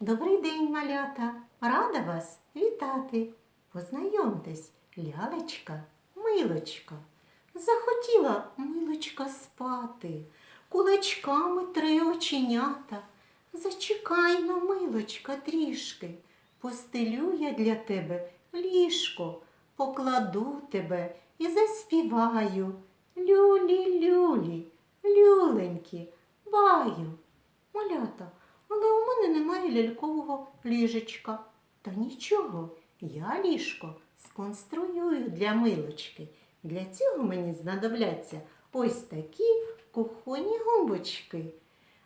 Добрий день, малята! Рада вас вітати. Познайомтесь, лялечка, милочка. Захотіла милочка спати, кулачками три оченята. Зачекай на милочка трішки, постелю я для тебе ліжко, покладу тебе і заспіваю. Лялькового ліжечка. Та нічого, я ліжко сконструюю для милочки. Для цього мені знадобляться ось такі кухонні гумбочки.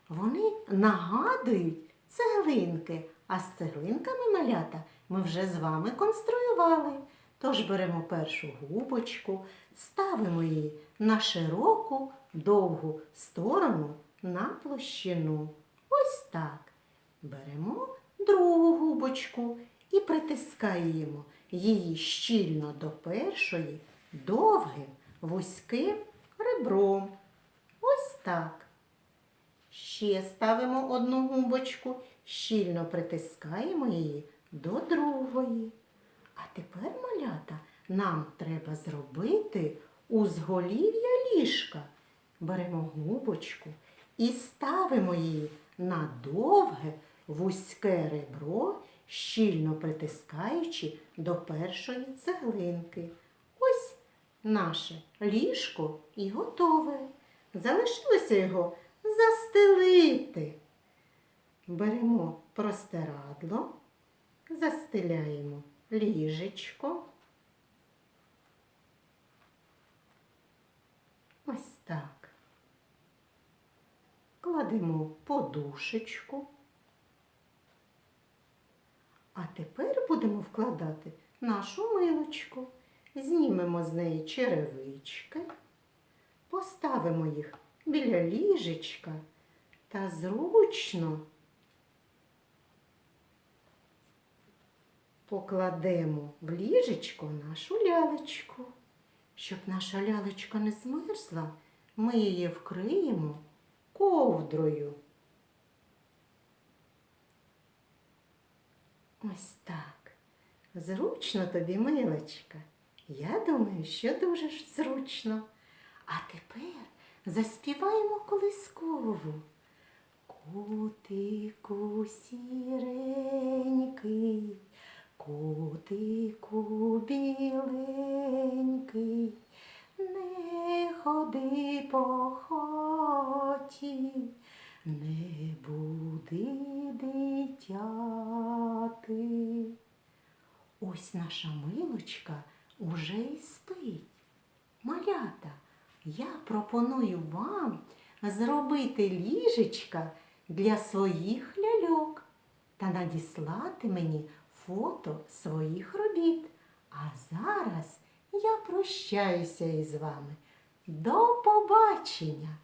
Вони нагадують цеглинки, а з цеглинками малята ми вже з вами конструювали. Тож беремо першу губочку, ставимо її на широку довгу сторону на площину. Ось так. Беремо другу губочку і притискаємо її щільно до першої довгим вузьким ребром. Ось так. Ще ставимо одну губочку, щільно притискаємо її до другої. А тепер, малята, нам треба зробити узголів'я ліжка. Беремо губочку і ставимо її на довге вузьке ребро, щільно притискаючи до першої цеглинки. Ось наше ліжко і готове. Залишилося його застелити. Беремо простирадло, застеляємо ліжечко. Ось так. Кладемо подушечку. А тепер будемо вкладати нашу милочку. Знімемо з неї черевички, поставимо їх біля ліжечка та зручно покладемо в ліжечко нашу лялечку. Щоб наша лялечка не змерзла, ми її вкриємо ковдрою. Ось так. Зручно тобі, милочка. Я думаю, що дуже ж зручно. А тепер заспіваємо колискову. Котику сіренький, котику біленький, не ходи по хаті, не буди дитяти. Ось наша милочка уже й спить. Малята, я пропоную вам зробити ліжечка для своїх ляльок та надіслати мені фото своїх робіт. А зараз прощаюся із вами. До побачення!